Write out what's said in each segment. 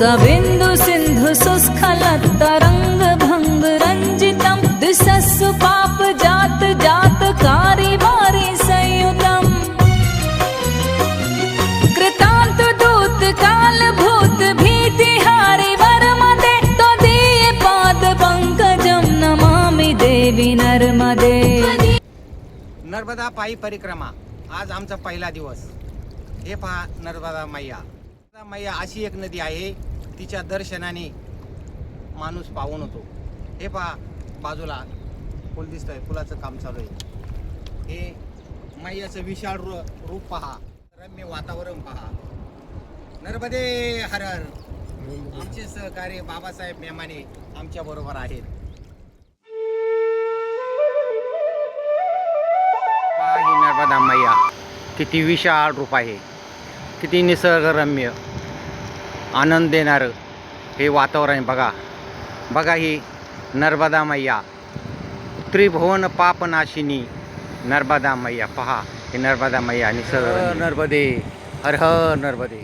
सबिन्दु सिन्धु सुस्खलत् तरङ्ग भङ्ग रञ्जितं दिशस्सु पाप जात जात कारी वारि संयुतम्। कृतान्त दूत काल भूत भीतिहारि वरमदे त्वदीय पाद पङ्कजं नमामि देवी नर्मदे। नर्मदा पायी परिक्रमा आज आमचा पहिला दिवस. हे पहा नर्मदा मैया. मैया अशी एक नदी आहे तिच्या दर्शनाने माणूस पाहून होतो. हे पहा बाजूला पूल दिसतंय पुलाचं काम चालू आहे. हे मैयाचं विशाळ रू- रूप पहा रम्य वातावरण पहा. नर्मदे हर हर. आमचे सहकारी बाबासाहेब मेमाने आमच्या बरोबर आहेत. नर्मदा मैया किती विशाळ रूप आहे किती निसर्गरम्य. आनंद देणारं हे वातावरण बघा बघा ही नर्मदा मैया. त्रिभुवन पापनाशिनी नर्मदा मैया. पहा हे नर्मदा मैया निसर्ग. नर्मदे हर हर नर्मदे.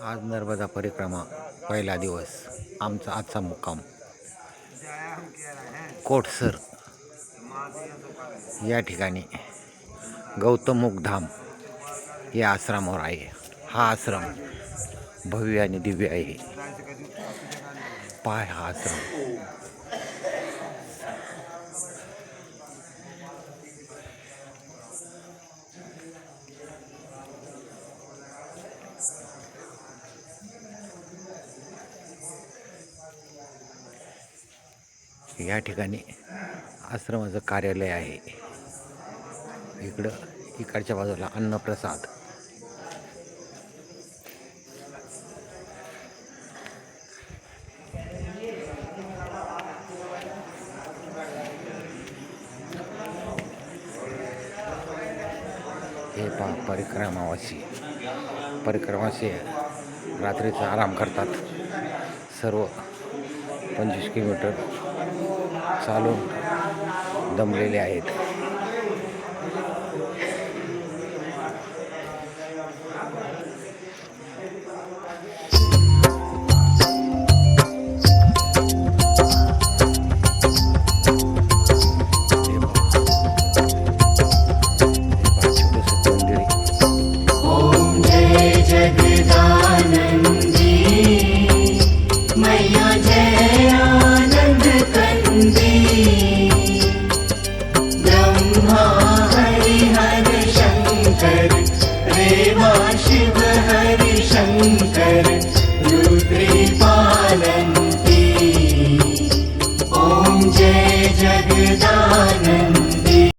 आज नर्मदा परिक्रमा पहिला दिवस. आमचा आजचा मुक्काम. कोटसर. या ठिकाणी गौतमुखधाम या आश्रमावर आहे. हा आश्रम भव्य आणि दिव्य आहे. पाय हा आश्रम. या ठिकाणी आश्रमाचं कार्यालय आहे. इकडं इकडच्या बाजूला अन्नप्रसाद. हे पा परिक्रमावासी. परिक्रमावासी रात्रीचा आराम करतात. सर्व पंचवीस किलोमीटर चालून दमलेले आहेत. Mary.